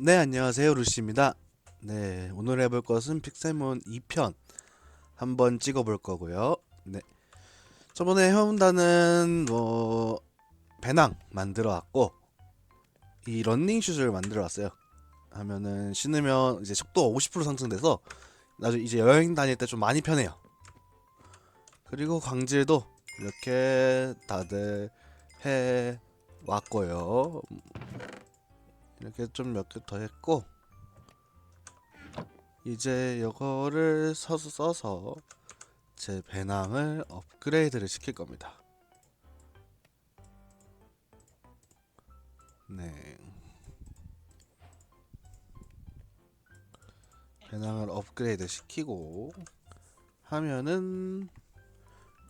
네, 안녕하세요. 루시입니다. 네, 오늘 해볼 것은 픽셀몬 2편 한번 찍어볼 거고요. 네. 저번에 해온다는 뭐 배낭 만들어 왔고 이 런닝 슛을 만들어 왔어요. 하면은 신으면 이제 속도가 50% 상승돼서 나중에 이제 여행 다닐 때 좀 많이 편해요. 그리고 광질도 이렇게 다들 해 왔고요. 이렇게 좀 몇 개 더 했고 이제 이거를 서서 써서 제 배낭을 업그레이드를 시킬 겁니다. 네. 배낭을 업그레이드 시키고 하면은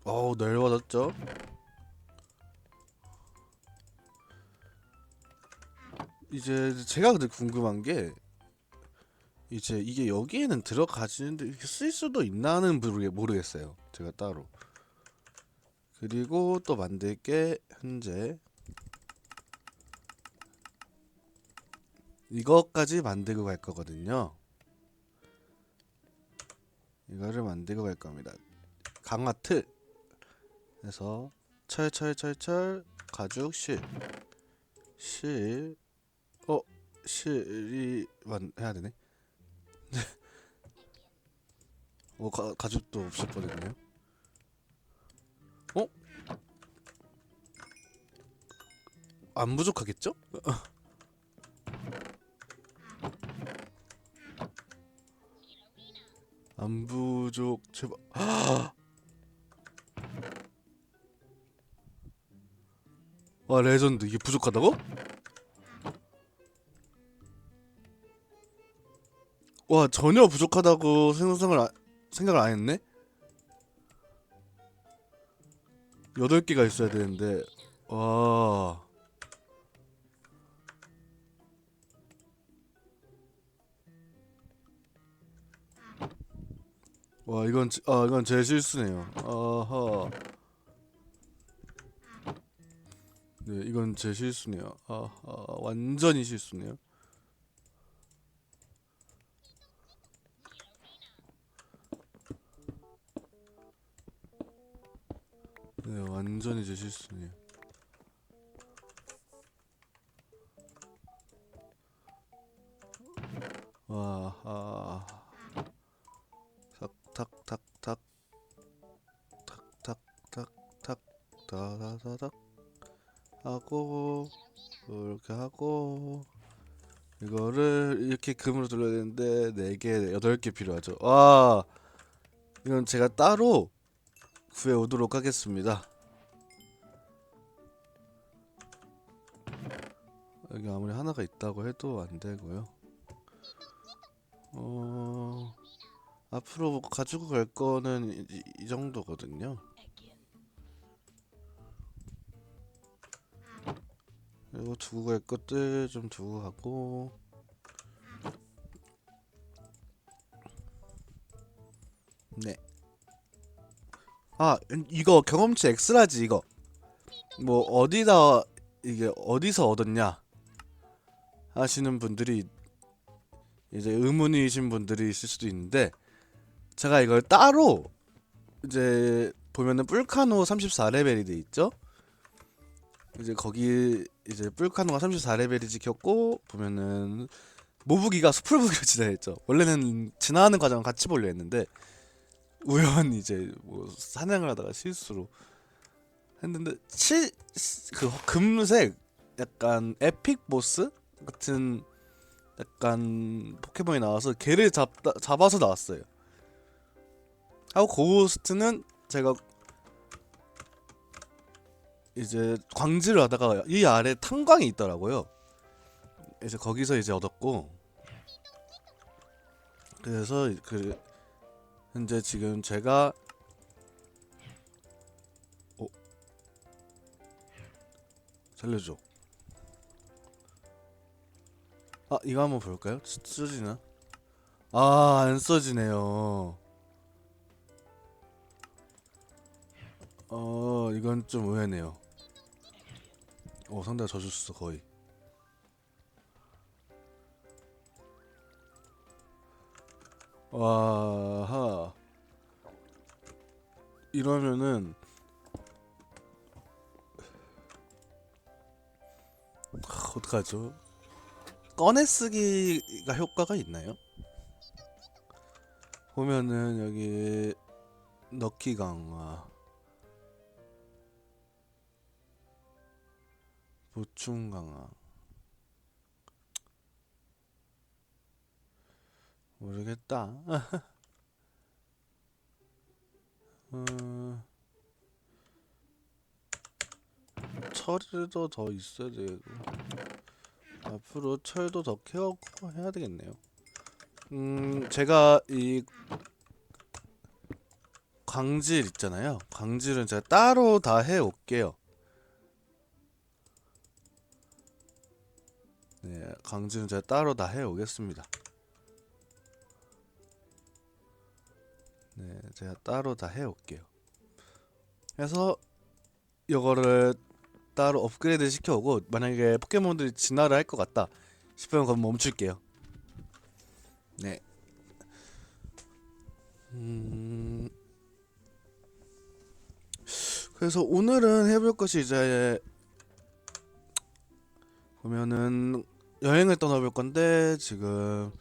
어우 넓어졌죠? 이제 제가 근데 궁금한 게 이제 이게 여기에는 들어가지는데 이렇게 쓸 수도 있나는 모르겠, 모르겠어요. 제가 따로. 그리고 또 만들 게 현재 이것까지 만들고 갈 거거든요. 이거를 만들고 갈 겁니다. 강화 틀 해서 철철철철 가죽 실 실, 어, 실이만 해야 되네. 어, 가, 가죽도 없을 뻔했네요. 어? 안 부족하겠죠? 안 부족, 제발. 와, 레전드. 이게 부족하다고? 와 전혀 부족하다고 생각을 안, 생각을 안 했네. 여덟 개가 있어야 되는데 와. 와 이건 제- 아 이건 제 실수네요. 아하. 네 이건 제 실수네요. 아하 완전히 실수네요. 완전히 제 실수네요. 와, 아, 탁 탁 탁 탁, 탁 탁 탁 탁, 다다다닥 하고 이렇게 하고 이거를 이렇게 금으로 돌려야 되는데 네 개, 여덟 개 필요하죠. 와, 이건 제가 따로 구해 오도록 하겠습니다. 여기 아무리 하나가 있다고 해도 안 되고요. 어, 앞으로 가지고 갈 거는 이, 이 정도거든요. 그리고 두고 갈 것들 좀 두고 가고. 네. 아 이거 경험치 엑스라지 이거 뭐 어디다 이게 어디서 얻었냐 하시는 분들이 이제 의문이신 분들이 있을 수도 있는데 제가 이걸 따로 이제 보면은 뿔카노 34레벨이 돼 있죠? 이제 거기 이제 뿔카노가 34레벨이 찍혔고 보면은 모부기가 수풀부기로 진화했죠. 원래는 진화하는 과정을 같이 보려 했는데 우연히 이제 뭐 사냥을 하다가 실수로 했는데 실그 금색 약간 에픽 보스 같은 약간 포켓몬이 나와서 걔를 잡다 잡아서 나왔어요. 하고 고스트는 제가 이제 광질을 하다가 이 아래 탄광이 있더라고요. 이제 거기서 이제 얻었고 그래서 그 현재 지금 제가 어 살려줘. 아 이거 한번 볼까요? 쓰- 써지나? 아 안 써지네요. 어 이건 좀 의외네요. 어 상대가 져줬어 거의. 와하. 이러면은 하, 어떡하죠? 꺼내 쓰기가 효과가 있나요? 보면은 여기 넣기 강화 보충 강화 모르겠다. 어... 철도 더 있어야 되고 앞으로 철도 더 캐고 해야 되겠네요. 음, 제가 이 광질 있잖아요. 광질은 제가 따로 다 해 올게요. 네, 광질은 제가 따로 다 해 오겠습니다. 네, 제가 따로 다 해 올게요. 그래서 이거를 따로 업그레이드 시켜오고 만약에 포켓몬들이 진화를 할 것 같다 싶으면 그럼 멈출게요. 네. 음... 그래서 오늘은 해볼 것이 이제 보면은 여행을 떠나볼 건데 지금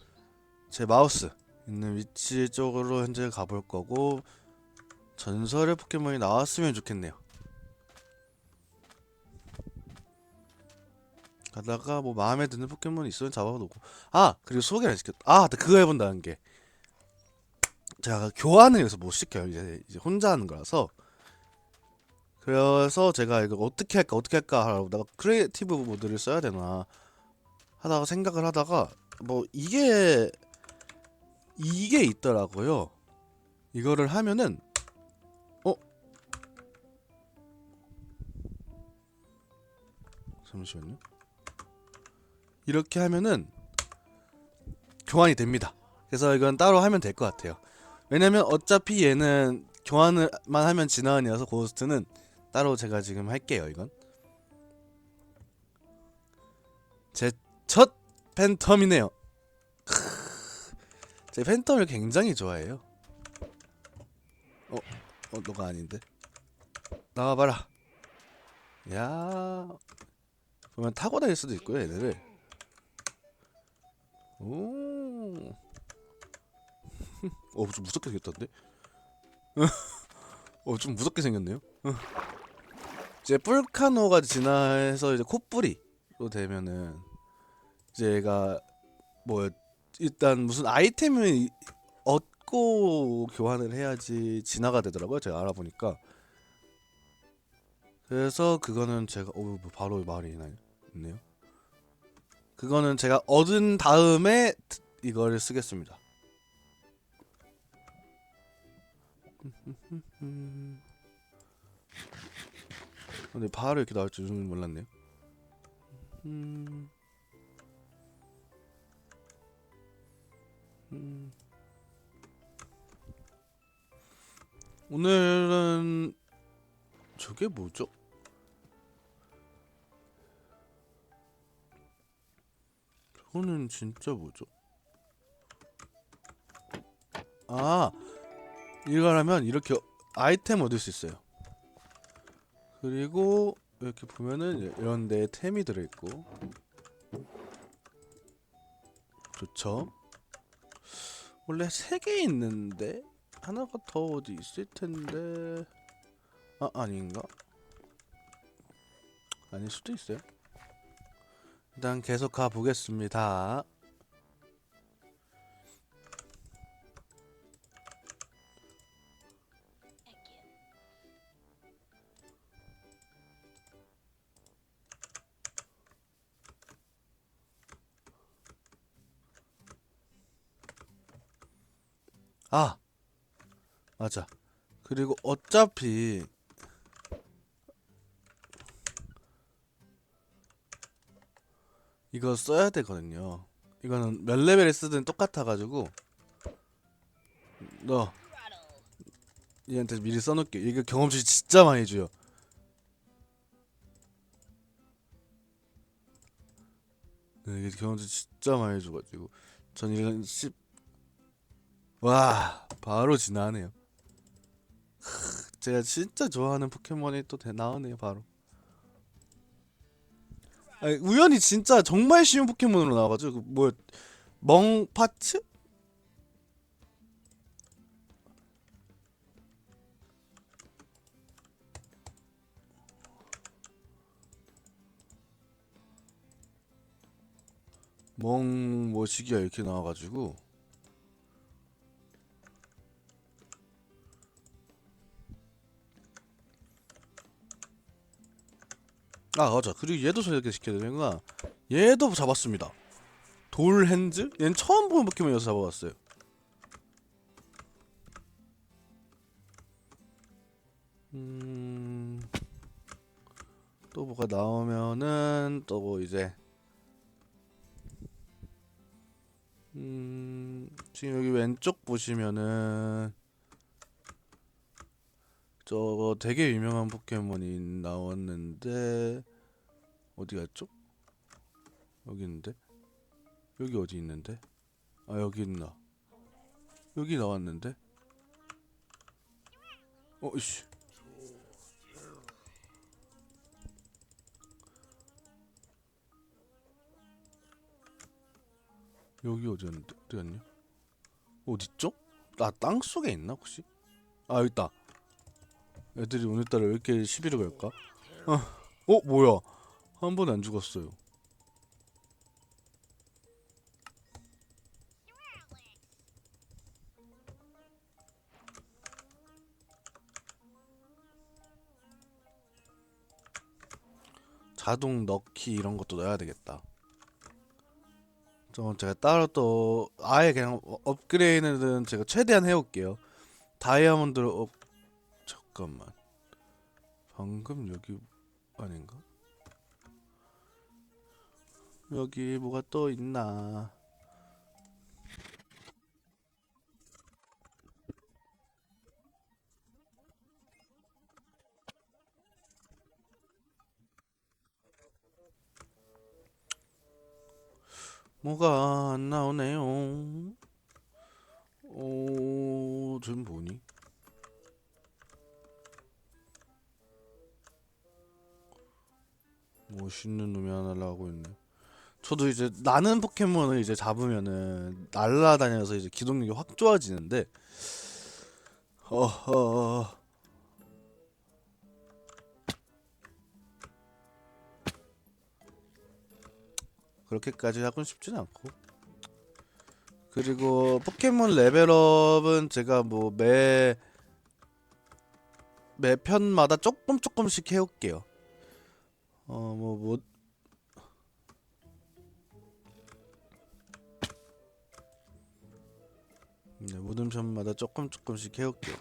제 마우스 있는 위치 쪽으로 현재 가볼 거고 전설의 포켓몬이 나왔으면 좋겠네요. 가다가 뭐 마음에 드는 포켓몬이 있으면 잡아놓고. 아 그리고 소개를 안 시켰 아 그거 해본다는 게. 제가 교환을 여기서 못 시켜요? 이제 이제 혼자 하는 거라서. 그래서 제가 이거 어떻게 할까 어떻게 할까 하다가 크리에이티브 모드를 써야 되나 하다가 생각을 하다가 뭐 이게 이게 있더라고요. 이거를 하면은 어? 잠시만요 이렇게 하면은 교환이 됩니다. 그래서 이건 따로 하면 될 것 같아요. 왜냐면 어차피 얘는 교환을만 하면 진화은이라서 고스트는 따로 제가 지금 할게요. 이건 제 첫 팬텀이네요. 제 팬텀을 굉장히 좋아해요. 어, 어 너가 아닌데 나와봐라. 야 보면 타고 다닐 수도 있고요, 얘네를. 오. 어, 좀 무섭게 생겼던데? 어, 좀 무섭게 생겼네요. 이제 뿔카노가 진화해서 이제 콧불이로 되면은 이제 얘가 뭐 일단 무슨 아이템을 이- 얻고 교환을 해야지 진화가 되더라고요. 제가 알아보니까. 그래서 그거는 제가 어, 뭐 바로 말이 나요. 있네요. 그거는 제가 얻은 다음에 트- 이거를 쓰겠습니다. 근데 바로 이렇게 나올 줄은 몰랐네요. 오늘은 저게 뭐죠? 저거는 진짜 뭐죠? 아 이걸 하면 이렇게 아이템 얻을 수 있어요. 그리고 이렇게 보면은 이런 데 템이 들어있고 좋죠. 원래 세 개 있는데 하나가 더 어디 있을 텐데 아 아닌가? 아닐 수도 있어요. 일단 계속 가 보겠습니다. 아 맞아. 그리고 어차피 이거 써야 되거든요. 이거는 몇 레벨을 쓰든 똑같아가지고 너 얘한테 미리 써놓을게. 이거 경험치 진짜 많이 줘요. 네, 이게 경험치 진짜 많이 줘가지고 전 이건 10 와 바로 지나네요. 크, 제가 진짜 좋아하는 포켓몬이 또 대- 나오네요 바로. 아니, 우연히 진짜 정말 쉬운 포켓몬으로 나와가지고 그 뭐야 멍파츠? 멍 뭐시기야 이렇게 나와가지고 아 맞아. 그리고 얘도 저렇게 시켜야 되는구나 얘도 잡았습니다. 돌핸즈? 얘는 처음 보는 포켓몬이어서 잡아봤어요. 음... 또 뭐가 나오면은 또 뭐 이제. 음... 지금 여기 왼쪽 보시면은 저거 되게 유명한 포켓몬이 나왔는데 어디 갔죠? 여기 있는데? 여기 어디 있는데? 아 여기 있나? 여기 나왔는데? 어 이씨 여기 어디였는데? 어디였냐? 어딨죠? 아 땅속에 있나 혹시? 아 여기 있다 애들이 오늘따라 왜 이렇게 시비를 걸까? 어, 어 뭐야? 한 번에 안 죽었어요. 자동 넣기 이런 것도 넣어야 되겠다. 좀 제가 따로 또 아예 그냥 어- 업그레이드는 제가 최대한 해올게요. 다이아몬드로 업 잠깐만. 방금 여기 아닌가? 여기 뭐가 또 있나? 뭐가 안 나오네요. 오, 지금 뭐니? 멋있는 놈이 하나 나오고 있네. 저도 이제 나는 포켓몬을 이제 잡으면은 날라다녀서 이제 기동력이 확 좋아지는데 어허 그렇게까지 하고 싶진 않고 그리고 포켓몬 레벨업은 제가 뭐 매 매 편마다 조금 조금씩 해올게요. 어뭐 뭐 네, 모든 편마다 조금 조금씩 해올게요.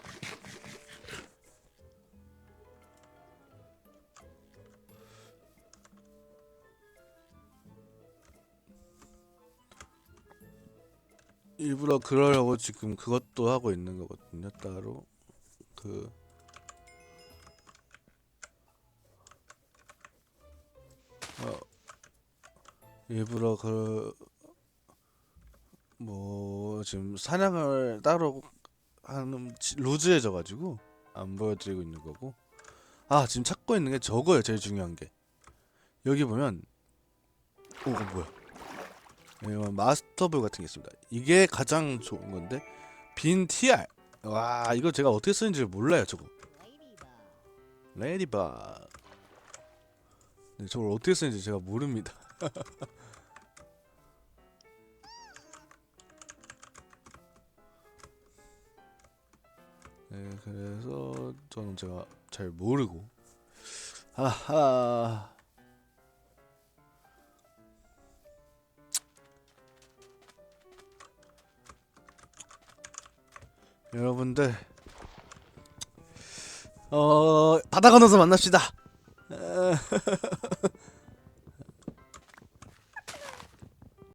일부러 그러려고 지금 그것도 하고 있는 거거든요. 따로 그 일부러 그 뭐 지금 사냥을 따로 하는 지- 루즈해져 가지고 안 보여드리고 있는 거고. 아 지금 찾고 있는 게 저거예요 제일 중요한 게. 여기 보면 오 어, 뭐야? 예, 마스터볼 같은 게 있습니다. 이게 가장 좋은 건데 빈 TR 와 이거 제가 어떻게 쓰는지 몰라요 저거. 레디바. 네, 저걸 어떻게 쓰는지 제가 모릅니다 네, 그래서 저는 제가 잘 모르고. 하하. 여러분들 어 바다 건너서 만납시다